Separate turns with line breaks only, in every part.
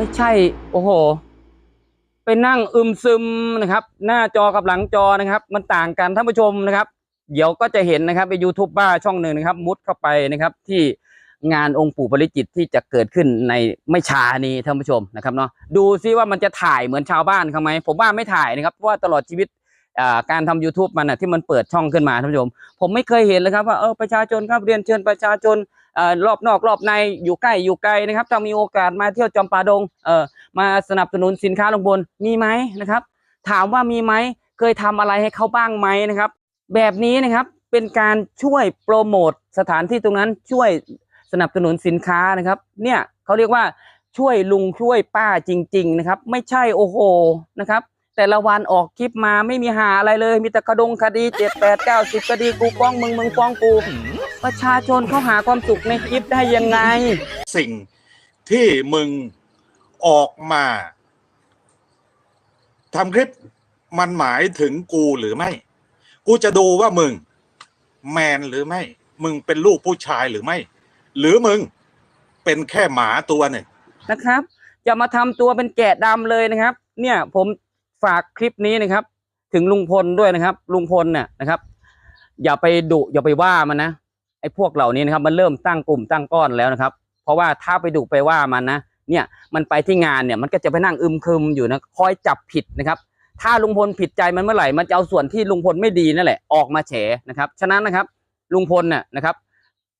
ไม่ใช่ โอ้โห ไปนั่งอึมซึมนะครับ หน้าจอกับหลังจอนะครับ มันต่างกันท่านผู้ชมนะครับ เดี๋ยวก็จะเห็นนะครับไปยูทูบบ้าช่องหนึ่งนะครับ มุดเข้าไปนะครับ ที่งานองค์ปู่ปริจิตที่จะเกิดขึ้นในไม่ช้านี้ท่านผู้ชมนะครับเนาะดูซิว่ามันจะถ่ายเหมือนชาวบ้านเขาไหมผมว่าไม่ถ่ายนะครับเพราะว่าตลอดชีวิตการทำ YouTube มันนะที่มันเปิดช่องขึ้นมาท่านผู้ชม ผมไม่เคยเห็นเลยครับว่าเออประชาชนครับเรียนเชิญประชาชน รอบนอกรอบในอยู่ใกล้อยู่ไกลนะครับถ้ามีโอกาสมาเที่ยวจำปาดงเออมาสนับสนุนสินค้าลงบนมีไหมนะครับ ถามว่ามีไหมเคยทำอะไรให้เขาบ้างไหมนะครับ แบบนี้นะครับเป็นการช่วยโปรโมทสถานที่ตรงนั้นช่วยสนับสนุนสินค้านะครับ เนี่ยเขาเรียกว่าช่วยลุงช่วยป้าจริง ๆ นะครับ ไม่ใช่โอ้โหนะครับ แต่ละวันออกคลิปมาไม่มีหาอะไรเลย มีแต่กระดงคดีเจ็ดแปดเก้าสิบคดีกูฟ้องมึงมึงฟ้องกู ประชาชนเขาหาความสุขในคลิปได้ยังไง
สิ่งที่มึงออกมาทำคลิปมันหมายถึงกูหรือไม่ กูจะดูว่ามึง แมนหรือไม่ มึงเป็นลูกผู้ชายหรือไม่ หรือมึงเป็นแค่หมาตัวหนึ่ง
นะครับ อย่ามาทำตัวเป็นแกะดำเลยนะครับ เนี่ยผม ฝากคลิปนี้นะครับ ถึงลุงพลด้วยนะครับ ลุงพลเนี่ยนะครับ อย่าไปดุอย่าไปว่ามันนะไอ้พวกเหล่านี้นะครับ มันเริ่มตั้งกลุ่มตั้งก้อนแล้วนะครับ เพราะว่าถ้าไปดุไปว่ามันนะเนี่ยมันไปที่งานเนี่ยมันก็จะไปนั่งอึมครึมอยู่นะคอยจับผิดนะครับ ถ้าลุงพลผิดใจมันเมื่อไหร่มันจะเอาส่วนที่ลุงพลไม่ดีนั่นแหละออกมาแฉนะครับฉะนั้นนะครับลุงพลเนี่ยนะครับ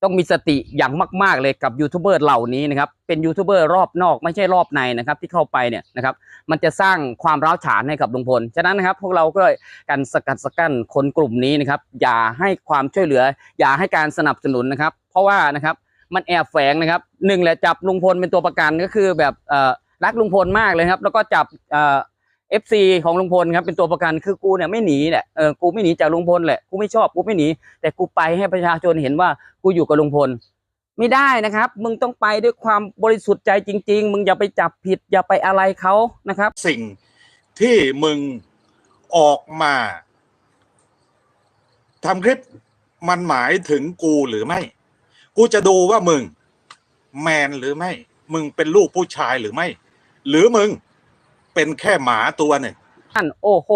ต้องมีสติอย่างมาก ๆ เลยกับยูทูบเบอร์เหล่านี้นะครับเป็นยูทูบเบอร์รอบนอกไม่ใช่รอบในนะครับที่เข้าไปเนี่ยนะครับมันจะสร้างความร้าวฉานให้กับลุงพลฉะนั้นนะครับพวกเราก็กันสกัดสกั้นคนกลุ่มนี้นะครับอย่าให้ความช่วยเหลือ อย่าให้การสนับสนุนนะครับ เพราะว่านะครับมันแอบแฝงนะครับหนึ่งแหละจับลุงพลเป็นตัวประกันก็คือแบบรักลุงพลมากเลยครับแล้วก็จับ เอฟซีของลุงพลครับเป็นตัวประกันคือกูเนี่ยไม่หนีแหละเออกูไม่หนีจากลุงพลแหละกูไม่ชอบกูไม่หนีแต่กูไปให้ประชาชนเห็นว่ากูอยู่กับลุงพล ไม่ได้นะครับ มึงต้องไปด้วยความบริสุทธิ์ใจจริง ๆ มึงอย่าไปจับผิดอย่าไปอะไรเขานะครับ
สิ่งที่มึงออกมาทำคลิปมันหมายถึงกูหรือไม่ กูจะดูว่ามึง แมนหรือไม่ มึงเป็นลูกผู้ชายหรือไม่ หรือมึง เป็นแค่หมาตัวหนึ่ง
ท่านโอ้โห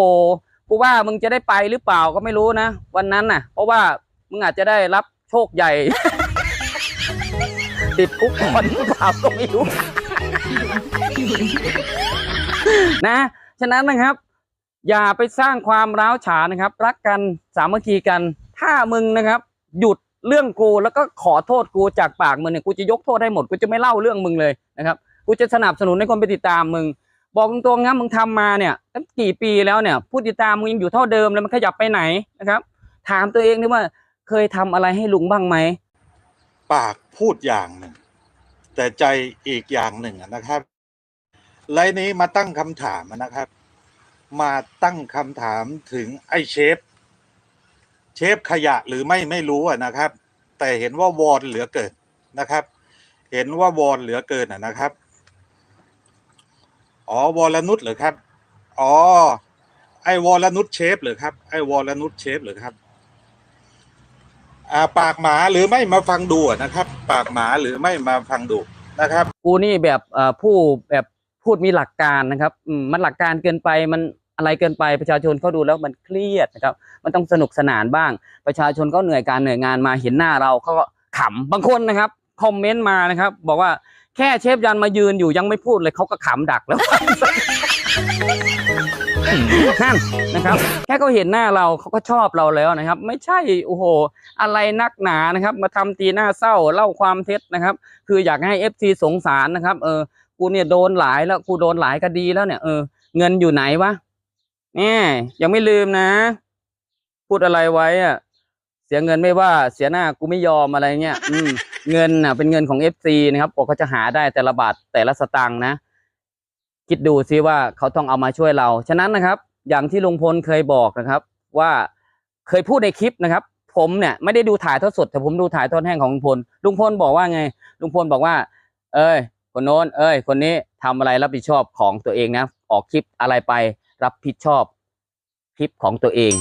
กูว่ามึงจะได้ไปหรือเปล่าก็ไม่รู้นะ วันนั้นน่ะ เพราะว่ามึงอาจจะได้รับโชคใหญ่ ติดคุกก่อนหรือเปล่าก็ไม่รู้ นะ ฉะนั้นนะครับ อย่าไปสร้างความร้าวฉานนะครับ รักกันสามัคคีกัน ถ้ามึงนะครับ หยุดเรื่องกูแล้วก็ขอโทษกูจากปากมึงเนี่ยกูจะยกโทษให้หมดกูจะไม่เล่าเรื่องมึงเลยนะครับ กูจะสนับสนุนให้คนไปติดตามมึง บอกตรงๆนะมึงทำมาเนี่ยตั้งกี่ปีแล้วเนี่ยผู้ติดตามมึงยังอยู่เท่าเดิมแล้วมันขยับไปไหนนะครับ ถามตัวเองดิว่าเคยทำอะไรให้ลุงบ้างไหม
ปากพูดอย่างหนึ่ง แต่ใจอีกอย่างหนึ่งนะครับไลนี้มาตั้งคำถามนะครับ มาตั้งคำถามถึงไอ้เชฟ เชฟขยะหรือไม่ไม่รู้อะนะครับ แต่เห็นว่าวอนเหลือเกินนะครับ เห็นว่าวอนเหลือเกินอะนะครับ อ๋อวรนุชเหรอครับ อ๋อ ไอ้วรนุชเชฟเหรอครับ ไอ้วรนุชเชฟเหรอครับอ่าปากหมาหรือไม่มาฟังดูนะครับ ปากหมาหรือไม่มาฟังดูนะครับ
กูนี่แบบเอ่อผู้แบบพูดมีหลักการนะครับอืมมันหลักการเกินไปมันอะไรเกินไปประชาชนเขาดูแล้วมันเครียดนะครับ มันต้องสนุกสนานบ้าง ประชาชนเขาเหนื่อยการเหนื่อยงานมาเห็นหน้าเราเขาก็ขำบางคนนะครับคอมเมนต์มานะครับ บอกว่า แค่เชฟยันมายืนอยู่ยังไม่พูดเลยเขาก็ขำดักแล้วนั่นนะครับ แค่เขาเห็นหน้าเราเขาก็ชอบเราแล้วนะครับ ไม่ใช่โอ้โห อะไรนักหนานะครับ มาทำตีหน้าเศร้าเล่าความเท็จนะครับ คืออยากให้เอฟซีสงสารนะครับ เออ กูเนี่ยโดนหลายแล้วกูโดนหลายคดีแล้วเนี่ยเออเงินอยู่ไหนวะแน่ยังไม่ลืมนะ พูดอะไรไว้อะเสียเงินไม่ว่าเสียหน้ากูไม่ยอมอะไรเงี้ย อืม เงินน่ะเป็นเงินของเอฟซีนะครับกว่าเขาจะหาได้แต่ละบาทแต่ละสตางค์นะ คิดดูซิว่าเขาต้องเอามาช่วยเรา ฉะนั้นนะครับ อย่างที่ลุงพลเคยบอกนะครับ ว่าเคยพูดในคลิปนะครับ ผมเนี่ยไม่ได้ดูถ่ายทอดสดแต่ผมดูถ่ายทอดแห้งของลุงพลลุงพลบอกว่าไง ลุงพลบอกว่า เอ้ย คนโน้น เอ้ย คนนี้ทำอะไรรับผิดชอบของตัวเองนะออกคลิปอะไรไปรับผิดชอบคลิปของตัวเอง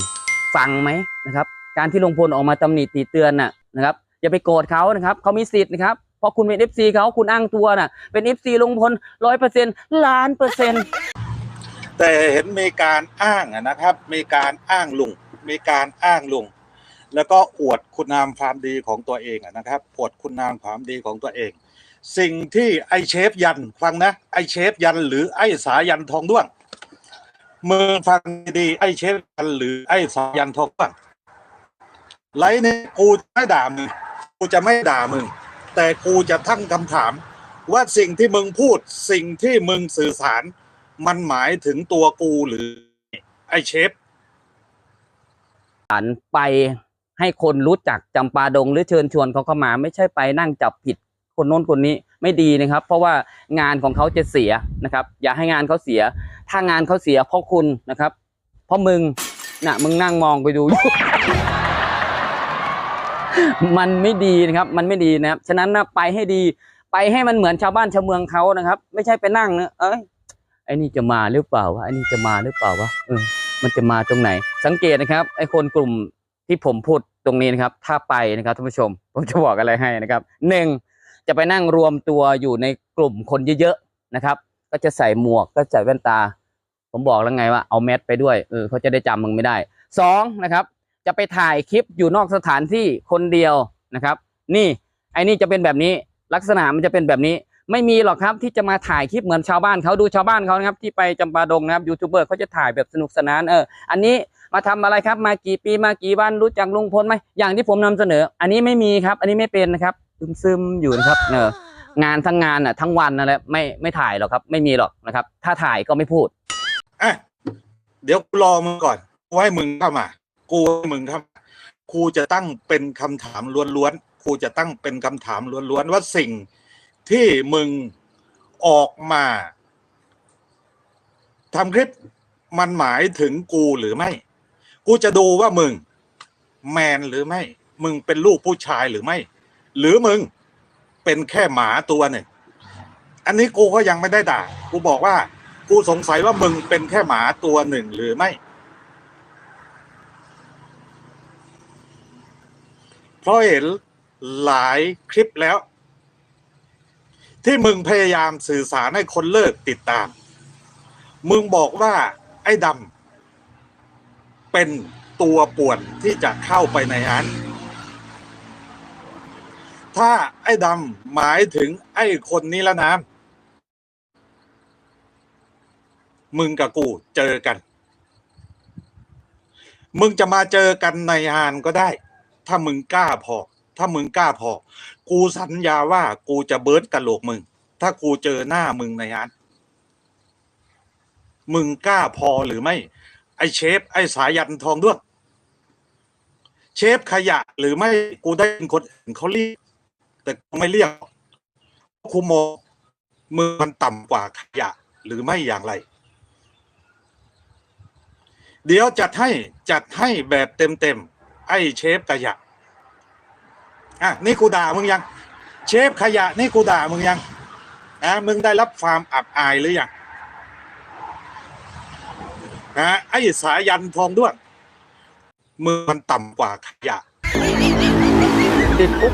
ฟังไหมนะครับ การที่ลุงพลออกมาตำหนิตีเตือนน่ะนะครับ อย่าไปโกรธเขานะครับเขามีสิทธิ์นะครับเพราะคุณเป็นเอฟซีเขาคุณอ้างตัวน่ะเป็นเอฟซีลุงพลร้อยเปอร์เซ็นต์ล้านเปอร์เซ็นต์
แต่เห็นมีการอ้างนะครับ มีการอ้างลุงมีการอ้างลุงแล้วก็อวดคุณงามความดีของตัวเองนะครับอวดคุณงามความดีของตัวเอง สิ่งที่ไอเชฟยันฟังนะไอเชฟยัน หรือไอสายันทองด้วงมึงฟังดีไอเชฟยันหรือไอสายันทองด้วงไลฟ์เนี่ยกูไม่ด่ามึง กูจะไม่ด่ามึง แต่กูจะตั้งคำถาม ว่าสิ่งที่มึงพูดสิ่งที่มึงสื่อสาร มันหมายถึงตัวกูหรือ ไอเชฟ
อันไปให้คนรู้จักจำปาดงหรือเชิญชวนเขาเข้ามา ไม่ใช่ไปนั่งจับผิดคนโน้นคนนี้ไม่ดีนะครับ เพราะว่างานของเขาจะเสียนะครับ อย่าให้งานเขาเสีย ถ้างานเขาเสียเพราะคุณนะครับ เพราะมึงนะมึงนั่งมองไปดูอยู่ มันไม่ดีนะครับ มันไม่ดีนะครับ ฉะนั้นนะไปให้ดี ไปให้มันเหมือนชาวบ้านชาวเมืองเขานะครับ ไม่ใช่ไปนั่งนะเอ้ยไอ้นี่จะมาหรือเปล่าวะไอ้นี่จะมาหรือเปล่าวะเออมันจะมาตรงไหน สังเกตนะครับ ไอ้คนกลุ่มที่ผมพูดตรงนี้นะครับ ถ้าไปนะครับท่านผู้ชม ผมจะบอกอะไรให้นะครับหนึ่งจะไปนั่งรวมตัวอยู่ในกลุ่มคนเยอะๆนะครับ ก็จะใส่หมวกก็ใส่แว่นตา ผมบอกแล้วไงว่าเอาแมสไปด้วยเออเขาจะได้จำมึงไม่ได้สองนะครับ จะไปถ่ายคลิปอยู่นอกสถานที่คนเดียวนะครับ นี่ไอ้นี่จะเป็นแบบนี้ลักษณะมันจะเป็นแบบนี้ ไม่มีหรอกครับที่จะมาถ่ายคลิปเหมือนชาวบ้านเขาดูชาวบ้านเขานะครับ ที่ไปจำปาดงนะครับยูทูบเบอร์เขาจะถ่ายแบบสนุกสนานเอออันนี้มาทำอะไรครับ มากี่ปีมากี่วันรู้จักลุงพลไหมอย่างที่ผมนำเสนอ อันนี้ไม่มีครับ อันนี้ไม่เป็นนะครับซึมๆอยู่นะครับเอองานทั้งงานอะทั้งวันนั่นแหละไม่ไม่ถ่ายหรอกครับ ไม่มีหรอกนะครับ ถ้าถ่ายก็ไม่พูด
อะเดี๋ยวรอมึงก่อนกูให้มึงเข้ามา กูให้มึงเข้ามากูจะตั้งเป็นคำถามล้วนๆกูจะตั้งเป็นคำถามล้วนๆว่าสิ่งที่มึงออกมาทำคลิปมันหมายถึงกูหรือไม่ กูจะดูว่ามึง แมนหรือไม่ มึงเป็นลูกผู้ชายหรือไม่ หรือมึงเป็นแค่หมาตัวหนึ่งอันนี้กูก็ยังไม่ได้ด่า กูบอกว่า กูสงสัยว่ามึงเป็นแค่หมาตัวหนึ่งหรือไม่ เพราะเห็นหลายคลิปแล้ว ที่มึงพยายามสื่อสารให้คนเลิกติดตาม มึงบอกว่าไอ้ดำเป็นตัวป่วนที่จะเข้าไปในนั้นถ้าไอ้ดำหมายถึงไอ้คนนี้แล้วนะมึงกับกูเจอกัน มึงจะมาเจอกันในงานก็ได้ ถ้ามึงกล้าพอ ถ้ามึงกล้าพอ กูสัญญาว่ากูจะเบิร์ดกะโหลกมึง ถ้ากูเจอหน้ามึงในงานมึงกล้าพอหรือไม่ ไอเชฟ ไอสายันทองด้วงเชฟขยะหรือไม่กูได้ยินคนอื่นเขาเรียก แต่กูไม่เรียกกูมองมึงมันต่ำกว่าขยะ หรือไม่อย่างไร เดี๋ยวจัดให้จัดให้แบบเต็มๆ ไอ้เชฟขยะอะนี่กูด่ามึงยัง เชฟขยะนี่กูด่ามึงยังอะมึงได้รับความอับอายหรือยังอะไอ้สายันทองด้วงมึงมันต่ำกว่าขยะ
ติดปุ๊บ